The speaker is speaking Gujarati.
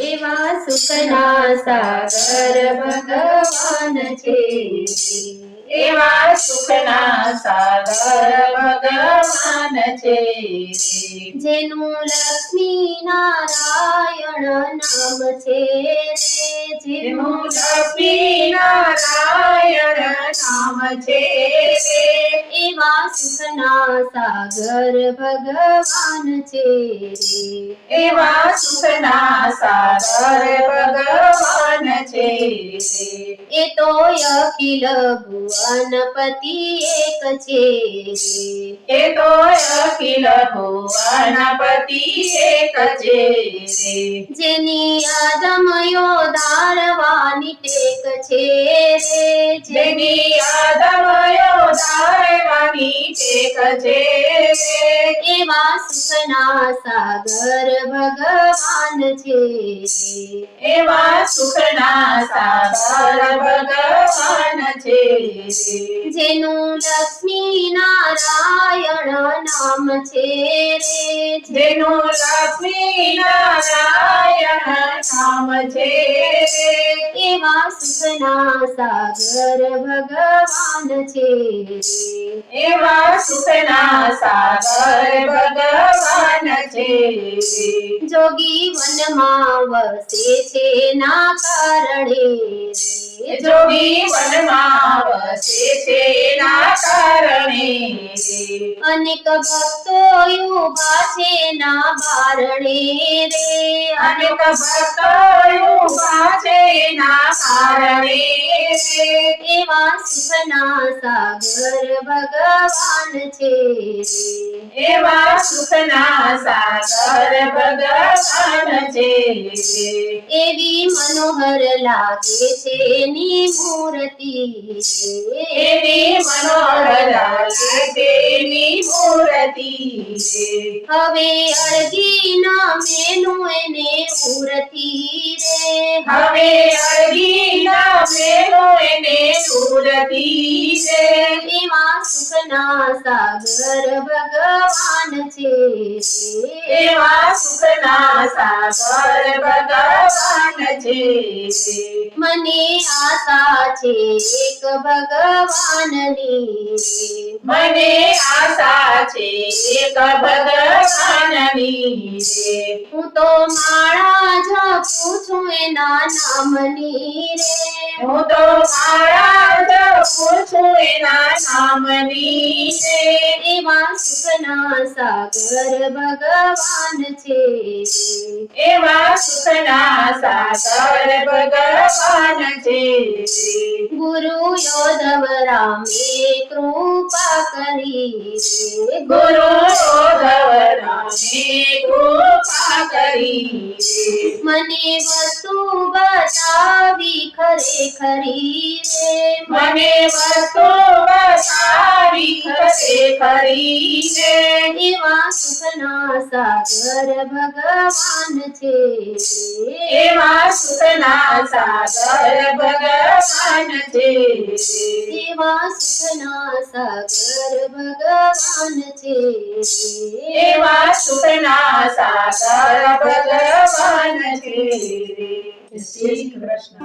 એવા સુખના સાગર ભગવાન છે. એવા સુખના સાગર ભગવાન છે. જેનું લક્ષ્મી નારાયણ નામ છે જેનું જેનું લક્ષ્મી નારાયણ નામ છે એવા સુખના સાગર ભગવાન છે એવા સુખના સાગર ભગવાન છે એ તો અખિલ ભુવન પતિ એક છે એ તો અખિલ ભુવનપતિ એક છે જેની આદમયો ધારવાની ટેક છે જેની આદમયો ધારવાની ટેક છે એવા સુખના સાગર ભગવાન છે એવા સુખના સાગર ભગવાન છે જેનું લક્ષ્મી નારાયણ નામ છે જેનું લક્ષ્મી નારાયણ નામ છે એવા સુખના સાગર ભગવાન છે એવા સુખના સાગર ભગવાન છે. જોગી વનમાં વસે છે ના કારણે. જોગી વનમાં વસે છે ના કારણે. અનેક ભક્તો ઊભા છે ના બારણે રે. અનેક ભક્તો ઊભા છે ના રે. એવા સુખના સાગર ભગવાન છે એવા સુખના સાગર ભગવાન છે એવી મનોહર લાગે છે ની મૂર્તિ એવી મનોહર લાગે તેની હવે અળગી ના મેનું એને ઉરતી રે. હવે અળગી ના મેલો એને મૂર્તિ છે એવા સુખના સાગર ભગવાન છે એવા સુખના સાગર ભગવાન છે મને આશા છે એક ભગવાનની મને આશા છે એક ભગવાનની હું તો માળા જપું છું એના નામની રે. હું તો માળા જપું છું એના નામની રે. એવા સુખના સાગર ભગવાન છે. એવા સુખના સાગર ભગવાન છે. ગુરુ યોધવ રામે કૃપા કરી રે ગુરુ કૃપા કરી મને વસ્તુ બતાવી ખરેખરી રે મને વસ્તુ બતાવી ખરે ખરી છે એવા ಸಾಗರ ಭಗವಾನ್ ಸುಖನಾ ಸಾಗರ ಭಗವಾನ್ ದೇವಾ ಸುಖನಾ ಸಾಗರ ಭಗವಾನ್ ದೇವಾ ಸುಖನಾ ಸಾಗರ ಭಗವಾನ್ ಶ್ರೀ ಕೃಷ್ಣ